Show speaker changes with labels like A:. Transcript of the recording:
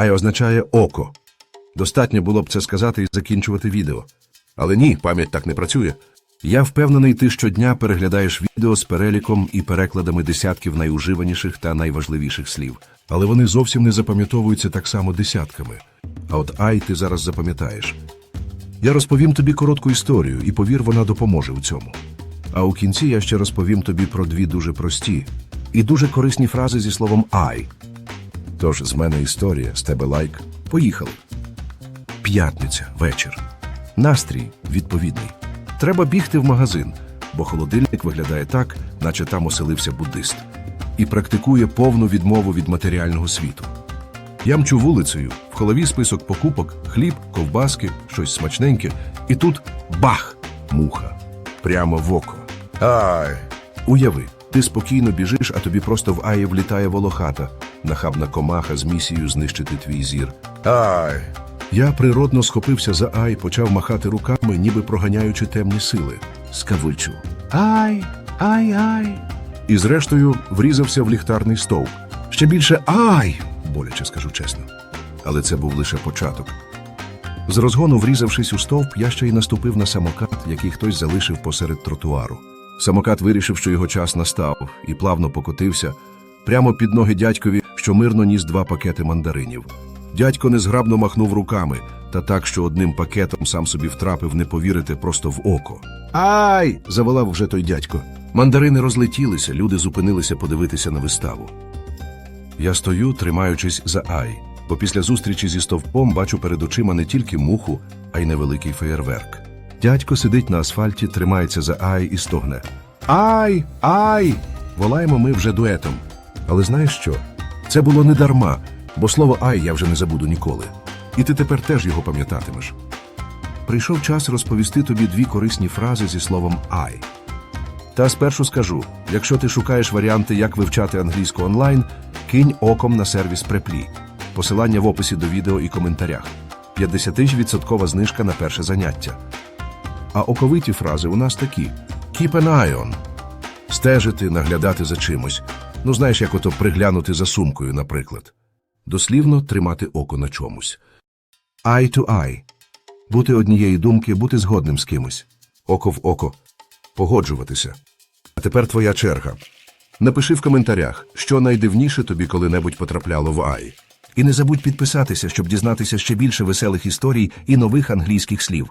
A: Ай означає око. Достатньо було б це сказати і закінчувати відео. Але ні, пам'ять так не працює. Я впевнений, ти щодня переглядаєш відео з переліком і перекладами десятків найуживаніших та найважливіших слів. Але вони зовсім не запам'ятовуються так само десятками. А от ай ти зараз запам'ятаєш. Я розповім тобі коротку історію, і повір, вона допоможе у цьому. А у кінці я ще розповім тобі про дві дуже прості і дуже корисні фрази зі словом ай. Тож з мене історія, з тебе лайк. Поїхали. П'ятниця, вечір. Настрій відповідний. Треба бігти в магазин, бо холодильник виглядає так, наче там оселився буддист, і практикує повну відмову від матеріального світу. Я мчу вулицею, в голові список покупок, хліб, ковбаски, щось смачненьке, і тут бах! Муха. Прямо в око. Ай! Уяви, ти спокійно біжиш, а тобі просто в аї влітає волохата, нахабна комаха з місією знищити твій зір. Ай! Я природно схопився за ай, почав махати руками, ніби проганяючи темні сили. Скавичу. Ай, ай, ай. І зрештою врізався в ліхтарний стовп. Ще більше ай! боляче скажу чесно. Але це був лише початок. З розгону, врізавшись у стовп, я ще й наступив на самокат, який хтось залишив посеред тротуару. Самокат вирішив, що його час настав, і плавно покотився прямо під ноги дядькові, що мирно ніс два пакети мандаринів. Дядько незграбно махнув руками, та так, що одним пакетом сам собі втрапив, не повірити, просто в око. Ай! заволав вже той дядько. Мандарини розлетілися, люди зупинилися подивитися на виставу. Я стою, тримаючись за ай, бо після зустрічі зі стовпом бачу перед очима не тільки муху, а й невеликий феєрверк. Дядько сидить на асфальті, тримається за ай і стогне. Ай! Ай! Волаємо ми вже дуетом. Але знаєш що? Це було не дарма, бо слово ай я вже не забуду ніколи. І ти тепер теж його пам'ятатимеш. Прийшов час розповісти тобі дві корисні фрази зі словом ай. Та спершу скажу: якщо ти шукаєш варіанти, як вивчати англійську онлайн, кинь оком на сервіс Преплі. Посилання в описі до відео і коментарях. 50% знижка на перше заняття. А оковиті фрази у нас такі: Keep an eye on. Стежити, наглядати за чимось. Ну, знаєш, як ото приглянути за сумкою, наприклад. Дослівно тримати око на чомусь. Eye to eye. Бути однієї думки, бути згодним з кимось. Око в око. Погоджуватися. А тепер твоя черга. Напиши в коментарях, що найдивніше тобі коли-небудь потрапляло в Ай. І не забудь підписатися, щоб дізнатися ще більше веселих історій і нових англійських слів.